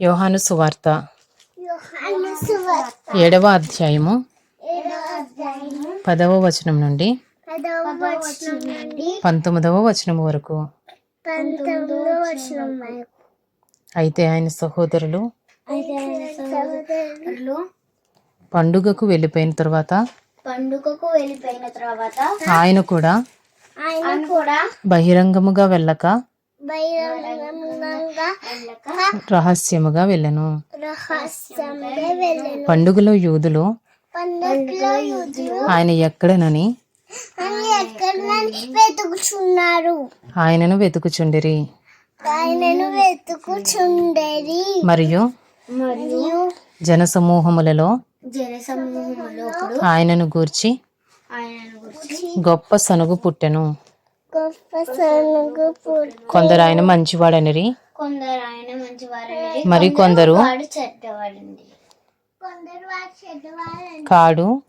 యోహాను సువార్త ఏడవ అధ్యాయము పదవ వచనం నుండి పంతొమ్మిదవ వచనం వరకు. అయితే ఆయన సహోదరులు పండుగకు వెళ్ళిపోయిన తర్వాత పండుగకు వెళ్ళిపోయిన తర్వాత ఆయన కూడా ఆయన కూడా బహిరంగముగా వెళ్ళక రహస్యముగా వెళ్ళెను. పండుగలో యూదులు ఆయన ఎక్కడనని వెతుకుచున్నారు. ఆయనను వెతుకుచుండిరి. ఆయనను వెతుకుచుండేది మరియు మరియు జనసమూహములలో జనసమూహంలో ఆయనను గూర్చి గొప్ప సనుగు పుట్టెను. కొందరు ఆయన మంచివాడనిరి? కొందరు ఆయన మరి కొందరు? వాడు చెడ్డవాడండి. కొందరు వాడు చెడ్డవాడండి. కాడు?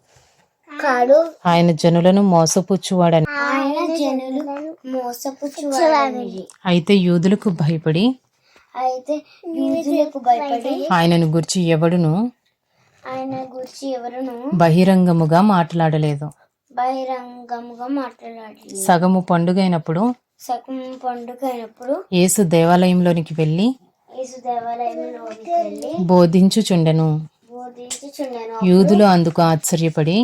కాడు. ఆయన జనులను మోసపుచ్చువాడని. ఆయన జనులు మోసపుచ్చువాడండి అయితే యూదులకు భయపడి? అయితే యూదులకు భయపడి ఆయనను గుర్చి ఎవడును? ఆయన గురించి ఎవరును? బహిరంగముగా మాట్లాడలేదు. బహిరంగముగా మాట్లాడాలి. సగము పండుగైనప్పుడు సగం పండుగ అయినప్పుడు యేసు దేవాలయంలోనికి వెళ్ళి యేసు దేవాలయంలోకి వెళ్ళి బోధించుచుండెను. బోధించుచుండెను. యూదులు అందుకు ఆశ్చర్యపడి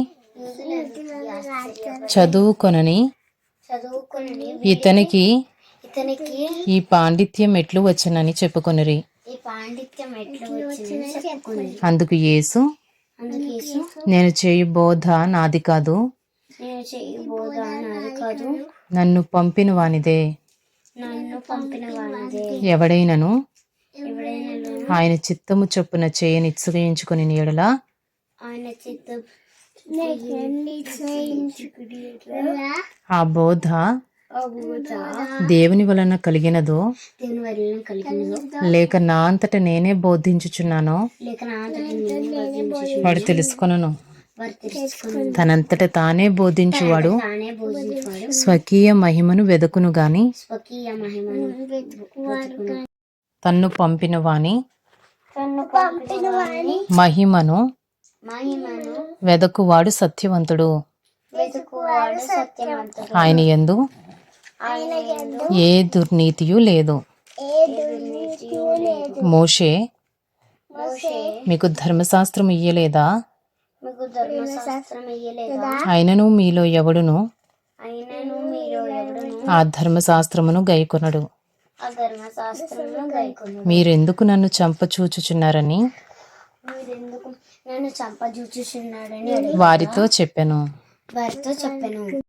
చదువుకొనని చదువుకుని ఇతనికి ఇతనికి ఈ పాండిత్యం ఎట్లు వచ్చనని చెప్పుకొనిరి. ఈ పాండిత్యం ఎట్లా వచ్చిందని చెప్పుకుంది అందుకు యేసు అందుకే నేను చేయు బోధ నాది కాదు. నేను కాదు. నన్ను పంపిన వానిదే. నన్ను పంపిన వానదే. ఎవడైనను? ఎవడైనా ఆయన చిత్తము చొప్పున చేయని నిశ్చయించుకుని నీడలా ఆయన చిత్తం ఆ బోధ దేవుని వలన కలిగినదో? దేవుని వలన కలిగినదో? లేక నా అంతట నేనే బోధించుచున్నానో? వాడు తెలుసుకొనను. తనంతట తానే బోధించువాడు. స్వకీయ మహిమను వెదకును గాని. తన్ను పంపిన వాని మహిమను వెదకువాడు సత్యవంతుడు. ఆయన యందు ఏ దుర్నీతియు లేదు. మోషే మీకు ధర్మశాస్త్రం ఇయ్యలేదా? మీకు ధర్మశాస్త్రం ఇయ్యలేదా? అయినను మీలో ఎవడును? అయినను మీరు ఎవడును? ఆ ధర్మశాస్త్రమును గైకొనడు. ఆ ధర్మశాస్త్రమును గైకొను మీరెందుకు నన్ను చంపచూచుచున్నారని మీరెందుకు నన్ను చంపజూచుచున్నాడని అడిగి వారితో చెప్పెను. వారితో చెప్పాను.